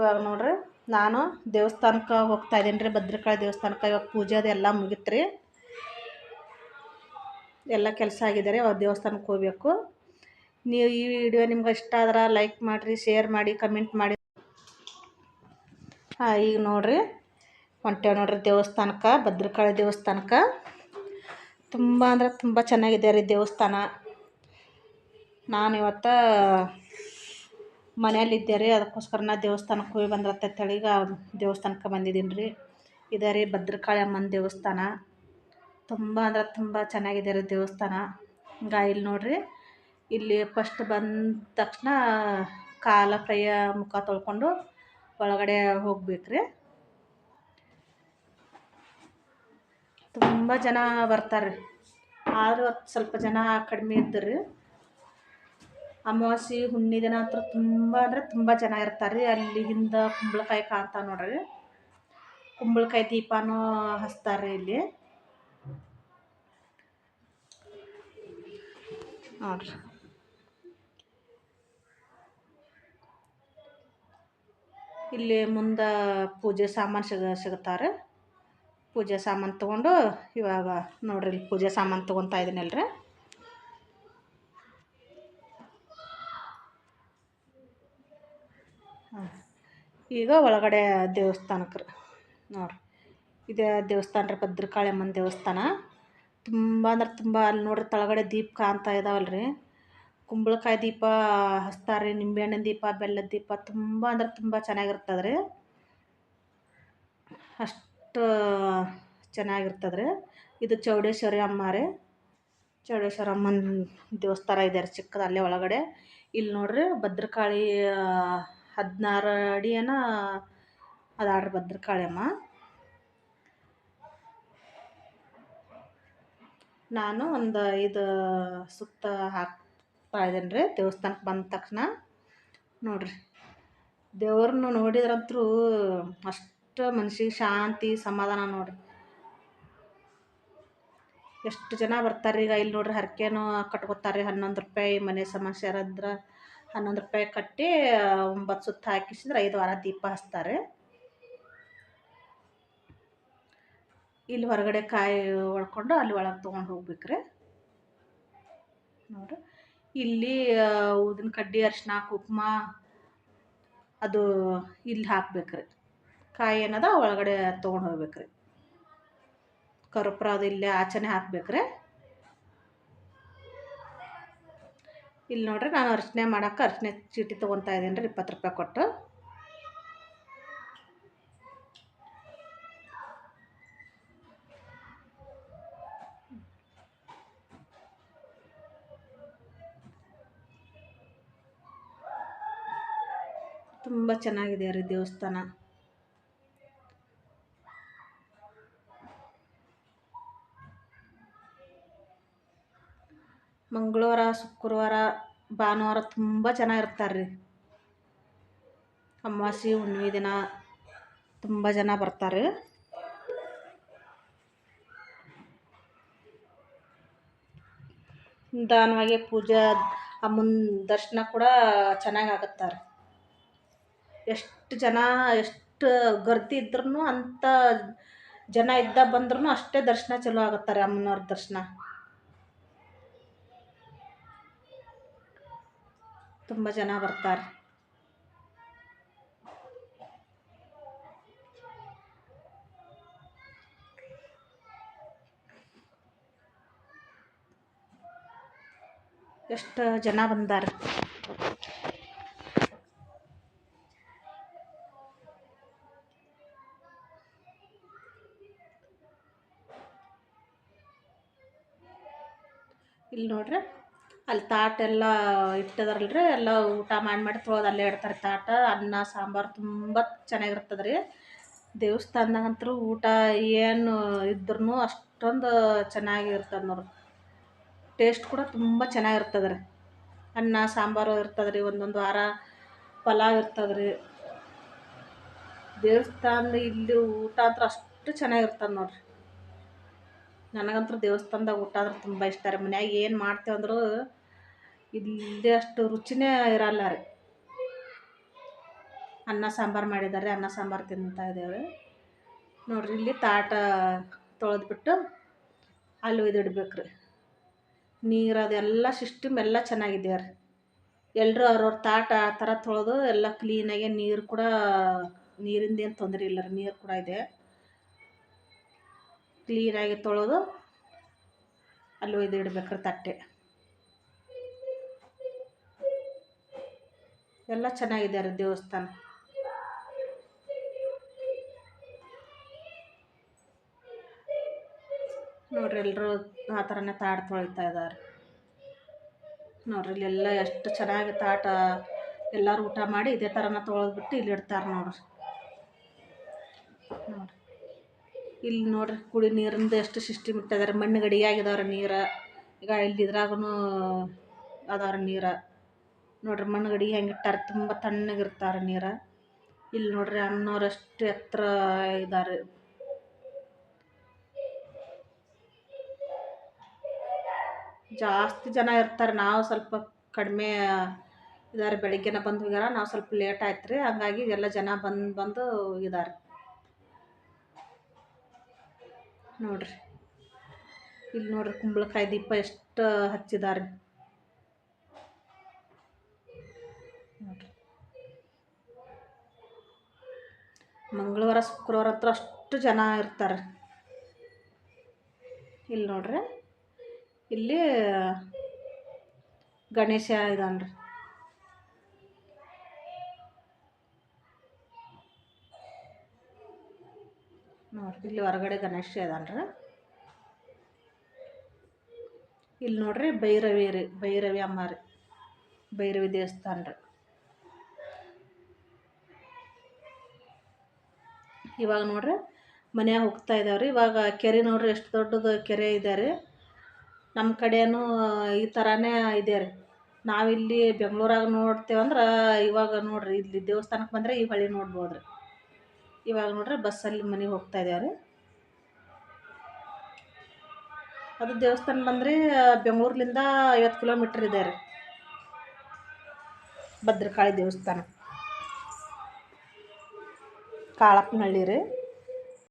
ಇವಾಗ ನೋಡ್ರಿ, ನಾನು ದೇವಸ್ಥಾನಕ್ಕೆ ಹೋಗ್ತಾ ಇದ್ದೀನಿ ರೀ ಭದ್ರಕಾಳಿ ದೇವಸ್ಥಾನಕ್ಕೆ ಇವಾಗ ಪೂಜೆ ಅದೆಲ್ಲ ಮುಗೀತು ರೀ ಎಲ್ಲ ಕೆಲಸ ಆಗಿದೆ ರೀ ದೇವಸ್ಥಾನಕ್ಕೆ ಹೋಗ್ಬೇಕು. ನೀವು ಈ ವಿಡಿಯೋ ನಿಮ್ಗೆ ಇಷ್ಟ ಆದ್ರೆ ಲೈಕ್ ಮಾಡಿರಿ ಶೇರ್ ಮಾಡಿ ಕಮೆಂಟ್ ಮಾಡಿ. ಹಾಂ, ಈಗ ನೋಡ್ರಿ, ಹೊಂಟೇವೆ ನೋಡ್ರಿ ದೇವಸ್ಥಾನಕ್ಕೆ, ಭದ್ರಕಾಳಿ ದೇವಸ್ಥಾನಕ್ಕೆ. ತುಂಬ ಅಂದ್ರೆ ತುಂಬ ಚೆನ್ನಾಗಿದೆ ರೀ ದೇವಸ್ಥಾನ. ನಾನು ಇವತ್ತು ಮನೆಯಲ್ಲಿದ್ದೆ ರೀ ಅದಕ್ಕೋಸ್ಕರ ನಾ ದೇವಸ್ಥಾನಕ್ಕೆ ಹೋಗಿ ಬಂದ್ರತ್ತೇಳಿ ಈಗ ದೇವಸ್ಥಾನಕ್ಕೆ ಬಂದಿದ್ದೀನಿ ರೀ. ಇದೆ ರೀ ಭದ್ರಕಾಳಿ ಅಮ್ಮನ ದೇವಸ್ಥಾನ. ತುಂಬ ಅಂದ್ರೆ ತುಂಬ ಚೆನ್ನಾಗಿದೆ ರೀ ದೇವಸ್ಥಾನ. ಈಗ ಇಲ್ಲಿ ನೋಡ್ರಿ, ಇಲ್ಲಿ ಫಸ್ಟ್ ಬಂದ ತಕ್ಷಣ ಕಾಲ ಕೈಯ ಮುಖ ತೊಳ್ಕೊಂಡು ಒಳಗಡೆ ಹೋಗ್ಬೇಕು ರೀ ತುಂಬ ಜನ ಬರ್ತಾರೆ ಆದರೂ ಸ್ವಲ್ಪ ಜನ ಕಡಿಮೆ ಇದ್ದರು ಅಮಾವಾಸ್ಯೆ ಹುಣ್ಣಿ ದಿನ ಅಂತೂ ತುಂಬ ಅಂದರೆ ತುಂಬ ಜನ ಇರ್ತಾರೆ ರೀ. ಅಲ್ಲಿ ಹಿಂದೆ ಕುಂಬಳಕಾಯಿ ಕಾಣ್ತಾವೆ ನೋಡ್ರಿ. ಕುಂಬಳಕಾಯಿ ದೀಪನೂ ಹಚ್ತಾರೆ ರೀ ಇಲ್ಲಿ. ನೋಡ್ರಿ. ಇಲ್ಲಿ ಮುಂದೆ ಪೂಜೆ ಸಾಮಾನು ಸಿಗ ಸಿಗುತ್ತಾರೆ ಪೂಜೆ ಸಾಮಾನು ತೊಗೊಂಡು ಇವಾಗ ನೋಡ್ರಿ ಇಲ್ಲಿ ಪೂಜೆ ಸಾಮಾನು ತೊಗೊತಾ ಇದ್ದೀನಲ್ರಿ ಈಗ ಒಳಗಡೆ ದೇವಸ್ಥಾನಕ್ಕೆ ರೀ ನೋಡಿರಿ. ಇದೇ ದೇವಸ್ಥಾನ ರೀ ಭದ್ರಕಾಳಿ ಅಮ್ಮನ ದೇವಸ್ಥಾನ. ತುಂಬ ಅಂದ್ರೆ ತುಂಬ ಅಲ್ಲಿ ನೋಡ್ರಿ ತಳಗಡೆ ದೀಪ ಕಾಣ್ತಾ ಇದಾವಲ್ಲ ರೀ ಕುಂಬಳಕಾಯಿ ದೀಪ ಹಚ್ತಾರೆ ರೀ ನಿಂಬೆಹಣ್ಣಿನ ದೀಪ, ಬೆಲ್ಲದ ದೀಪ ತುಂಬ ಅಂದ್ರೆ ತುಂಬ ಚೆನ್ನಾಗಿರ್ತದೆ ರೀ ಅಷ್ಟು ಚೆನ್ನಾಗಿರ್ತದೆ ರೀ ಇದು ಚೌಡೇಶ್ವರಿ ಅಮ್ಮ ರೀ. ಚೌಡೇಶ್ವರಿ ಅಮ್ಮನ ದೇವಸ್ಥಾನ ಇದೆ ರೀ ಚಿಕ್ಕದು ಅಲ್ಲೇ ಒಳಗಡೆ. ಇಲ್ಲಿ ನೋಡ್ರಿ ಭದ್ರಕಾಳಿ ಹದಿನಾರು ಅಡಿ ಏನೋ ಅದಾಡ್ರಿ ಭದ್ರಕಾಳಿಯಮ್ಮ ನಾನು ಒಂದು ಇದು ಸುತ್ತ ಹಾಕ್ತಾ ಇದ್ದೀನಿ ರೀ ದೇವಸ್ಥಾನಕ್ಕೆ ಬಂದ ತಕ್ಷಣ. ನೋಡ್ರಿ, ದೇವ್ರನ್ನ ನೋಡಿದ್ರಂತೂ ಅಷ್ಟು ಮನ್ಸಿಗೆ ಶಾಂತಿ, ಸಮಾಧಾನ ನೋಡ್ರಿ. ಎಷ್ಟು ಜನ ಬರ್ತಾರೆ ಈಗ ಇಲ್ಲಿ ನೋಡ್ರಿ ಹರಕೆನೂ ಕಟ್ಕೊತಾರೆ, ಹನ್ನೊಂದು ರೂಪಾಯಿ ಮನೆ ಸಮಸ್ಯೆ ಇರದ್ರೆ ಹನ್ನೊಂದು ರೂಪಾಯಿ ಕಟ್ಟಿ ಒಂಬತ್ತು ಸುತ್ತ ಹಾಕಿಸಿದ್ರೆ ಐದು ವಾರ ದೀಪ ಹಚ್ತಾರೆ. ಇಲ್ಲಿ ಹೊರಗಡೆ ಕಾಯಿ ಒಳ್ಕೊಂಡು ಅಲ್ಲಿ ಒಳಗೆ ತೊಗೊಂಡು ಹೋಗ್ಬೇಕ್ರಿ. ನೋಡ್ರಿ. ಇಲ್ಲಿ ಊದಿನ ಕಡ್ಡಿ ಅರ್ಶಿನ ಕುಂಕುಮ, ಅದು ಇಲ್ಲಿ ಹಾಕ್ಬೇಕ್ರಿ. ಕಾಯಿ ಏನದ ಒಳಗಡೆ ತೊಗೊಂಡು ಹೋಗ್ಬೇಕ್ರಿ. ಕರ್ಪೂರ ಅದು ಇಲ್ಲೇ ಆಚೆನೆ ಹಾಕ್ಬೇಕ್ರಿ. ಇಲ್ಲಿ ನೋಡ್ರಿ ನಾನು ಅರ್ಚನೆ ಮಾಡೋಕೆ ಅರ್ಚನೆ ಚೀಟಿ ತೊಗೊತಾ ಇದ್ದೀನಿ ರೀ, ಇಪ್ಪತ್ತು ರೂಪಾಯಿ ಕೊಟ್ಟು. ತುಂಬ ಚೆನ್ನಾಗಿದೆ ರೀ ದೇವಸ್ಥಾನ. ಮಂಗಳವಾರ, ಶುಕ್ರವಾರ, ಭಾನುವಾರ ತುಂಬ ಚೆನ್ನಾಗಿ ಇರ್ತಾರೆ ರೀ ಅಮಾವಾಸೆ, ಹುಣ್ಣಿಮೆ ದಿನ ತುಂಬ ಜನ ಬರ್ತಾರೆ ನಿಧಾನವಾಗಿ ಪೂಜೆ ಅಮ್ಮನ ದರ್ಶನ ಕೂಡ ಚೆನ್ನಾಗಿ ಆಗುತ್ತಾರೆ ಎಷ್ಟು ಜನ, ಎಷ್ಟು ಗರ್ದಿ ಇದ್ರೂ ಅಂಥ ಜನ ಇದ್ದ ಬಂದ್ರೂ ಅಷ್ಟೇ ದರ್ಶನ ಚಲೋ ಆಗುತ್ತಾರೆ ಅಮ್ಮನವ್ರ ದರ್ಶನ. ತುಂಬ ಜನ ಬರ್ತಾರೆ. ಎಷ್ಟು ಜನ ಬಂದಾರ? ಇಲ್ಲಿ ನೋಡ್ರಿ. ಅಲ್ಲಿ ತಾಟೆಲ್ಲ ಇಟ್ಟದಾರಲ್ರಿ, ಎಲ್ಲ ಊಟ ಮಾಡಿ ಮಾಡಿ ತೊಳೆದು ಅಲ್ಲೇ ಇಡ್ತಾರೆ ತಾಟ, ಅನ್ನ, ಸಾಂಬಾರು ತುಂಬ ಚೆನ್ನಾಗಿರ್ತದೆ ರೀ. ದೇವಸ್ಥಾನದಾಗಂತೂ ಊಟ ಏನು ಇದ್ರೂ ಅಷ್ಟೊಂದು ಚೆನ್ನಾಗಿರ್ತದೆ ನೋಡ್ರಿ. ಟೇಸ್ಟ್ ಕೂಡ ತುಂಬ ಚೆನ್ನಾಗಿರ್ತದೆ ರೀ. ಅನ್ನ, ಸಾಂಬಾರು ಇರ್ತದೆ ರೀ, ಒಂದೊಂದು ವಾರ ಪಲಾವ್ ಇರ್ತದೆ ರೀ. ದೇವಸ್ಥಾನದ ಇಲ್ಲಿ ಊಟ ಅಂದ್ರೆ ಅಷ್ಟು ಚೆನ್ನಾಗಿರ್ತದೆ ನೋಡ್ರಿ. ನನಗಂತೂ ದೇವಸ್ಥಾನದಾಗ ಊಟ ಅಂದ್ರೆ ತುಂಬ ಇಷ್ಟ ರೀ. ಮನ್ಯಾಗ ಏನು ಮಾಡ್ತೇವೆ ಅಂದರೂ ಇಲ್ಲಿ ಅಷ್ಟು ರುಚಿನೇ ಇರಲ್ಲ ರೀ. ಅನ್ನ ಸಾಂಬಾರು ಮಾಡಿದ್ದಾರೆ, ಅನ್ನ ಸಾಂಬಾರು ತಿಂತಾ ಇದ್ದೇವೆ. ನೋಡಿರಿ, ಇಲ್ಲಿ ತಾಟ ತೊಳೆದ್ಬಿಟ್ಟು ಅಲ್ಲಿ ಒಯ್ದಿಡ್ಬೇಕು ರೀ ನೀರು ಅದೆಲ್ಲ ಸಿಸ್ಟಮ್ ಎಲ್ಲ ಚೆನ್ನಾಗಿದೆ ರೀ. ಎಲ್ಲರೂ ಅವ್ರವ್ರ ತಾಟ ಆ ಥರ ತೊಳೆದು ಎಲ್ಲ ಕ್ಲೀನಾಗಿ ನೀರು ಕೂಡ, ನೀರಿಂದ ಏನು ತೊಂದರೆ ಇಲ್ಲ ರೀ, ನೀರು ಕೂಡ ಇದೆ. ಕ್ಲೀನಾಗಿ ತೊಳೆದು ಅಲ್ಲಿ ಒಯ್ದು ರೀ ತಟ್ಟೆ. ಎಲ್ಲ ಚೆನ್ನಾಗಿದೆ ರೀ ದೇವಸ್ಥಾನ. ನೋಡ್ರಿ ಎಲ್ಲರೂ ಆ ಥರನೇ ತಾಟ್ ತೊಳಿತಾ ಇದ್ದಾರೆ. ನೋಡ್ರಿ ಇಲ್ಲೆಲ್ಲ ಎಷ್ಟು ಚೆನ್ನಾಗಿ ತಾಟ ಎಲ್ಲರೂ ಊಟ ಮಾಡಿ ಇದೇ ಥರನ ತೊಳೆದ್ಬಿಟ್ಟು ಇಲ್ಲಿ ಇಡ್ತಾರೆ ನೋಡ್ರಿ. ನೋಡ್ರಿ. ಇಲ್ಲಿ ನೋಡ್ರಿ ಕುಡಿ ನೀರಿಂದು ಎಷ್ಟು ಸಿಸ್ಟಮ್ ಇಟ್ಟಿದ್ದಾರೆ. ಮಣ್ಣು ಗಡಿಗೆ ಆಗಿದಾವ್ರಿ ನೀರು. ಈಗ ಇಲ್ಲಿ ಇದ್ರಾಗೂ ಅದಾವ್ರಿ ನೀರು. ನೋಡ್ರಿ ಮಣ್ಣು ಗಡಿಗೆ ಹೆಂಗೆ ಇಟ್ಟಾರೆ, ತುಂಬ ತಣ್ಣಗಿರ್ತಾರೆ ನೀರು. ಇಲ್ಲಿ ನೋಡ್ರಿ ಅಮ್ಮನವ್ರಷ್ಟು ಎತ್ತರ ಇದ್ದಾರೆ ಜಾಸ್ತಿ ಜನ ಇರ್ತಾರೆ, ನಾವು ಸ್ವಲ್ಪ ಕಡಿಮೆ ಇದಾರೆ, ಬೆಳಿಗ್ಗೆನ ಬಂದು ಹೋಗ್ಯಾರ, ನಾವು ಸ್ವಲ್ಪ ಲೇಟ್ ಆಯ್ತು ರೀ ಹಂಗಾಗಿ ಎಲ್ಲ ಜನ ಬಂದು ಬಂದು ಇದಾರೆ. ನೋಡ್ರಿ ಇಲ್ಲಿ ನೋಡ್ರಿ ಕುಂಬಳಕಾಯಿ ದೀಪ ಎಷ್ಟು ಹಚ್ಚಿದ್ದಾರೆ ಮಂಗಳವಾರ, ಶುಕ್ರವಾರ ಹತ್ರ ಅಷ್ಟು ಜನ ಇರ್ತಾರೆ. ಇಲ್ಲಿ ನೋಡ್ರಿ, ಇಲ್ಲಿ ಗಣೇಶ ಇದಾನ್ರಿ ನೋಡ್ರಿ, ಇಲ್ಲಿ ಹೊರಗಡೆ ಗಣೇಶ ಇದಾನ್ರಿ ಇಲ್ಲಿ ನೋಡ್ರಿ, ಭೈರವಿ ರೀ, ಭೈರವಿ ಅಮ್ಮ ರೀ, ಭೈರವಿ ದೇವಸ್ಥಾನ ರೀ. ಇವಾಗ ನೋಡ್ರಿ, ಮನ್ಯಾಗ ಹೋಗ್ತಾ ಇದ್ದಾವ್ರಿ ಇವಾಗ ಕೆರೆ ನೋಡ್ರಿ, ಎಷ್ಟು ದೊಡ್ಡದು ಕೆರೆ ಇದೆ ರೀ ನಮ್ಮ ಕಡೆಯೂ ಈ ಥರನೇ ಇದೆ ರೀ. ನಾವಿಲ್ಲಿ ಬೆಂಗ್ಳೂರಾಗ ನೋಡ್ತೇವಂದ್ರೆ ಇವಾಗ ನೋಡ್ರಿ, ಇಲ್ಲಿ ದೇವಸ್ಥಾನಕ್ಕೆ ಬಂದರೆ ಈ ಹೊಳೆ ನೋಡ್ಬೋದು ರೀ ಇವಾಗ ನೋಡ್ರಿ, ಬಸ್ಸಲ್ಲಿ ಮನೆಗೆ ಹೋಗ್ತಾ ಇದ್ದೇವೆ ಅದು ದೇವಸ್ಥಾನ ಬಂದ್ರಿ, ಬೆಂಗ್ಳೂರ್ಲಿಂದ ಐವತ್ತು ಕಿಲೋಮೀಟ್ರ್ ಇದೆ ರೀ. ಭದ್ರಕಾಳಿ ದೇವಸ್ಥಾನ. ಕಾಳಪ್ಪನಹಳ್ಳಿ ರೀ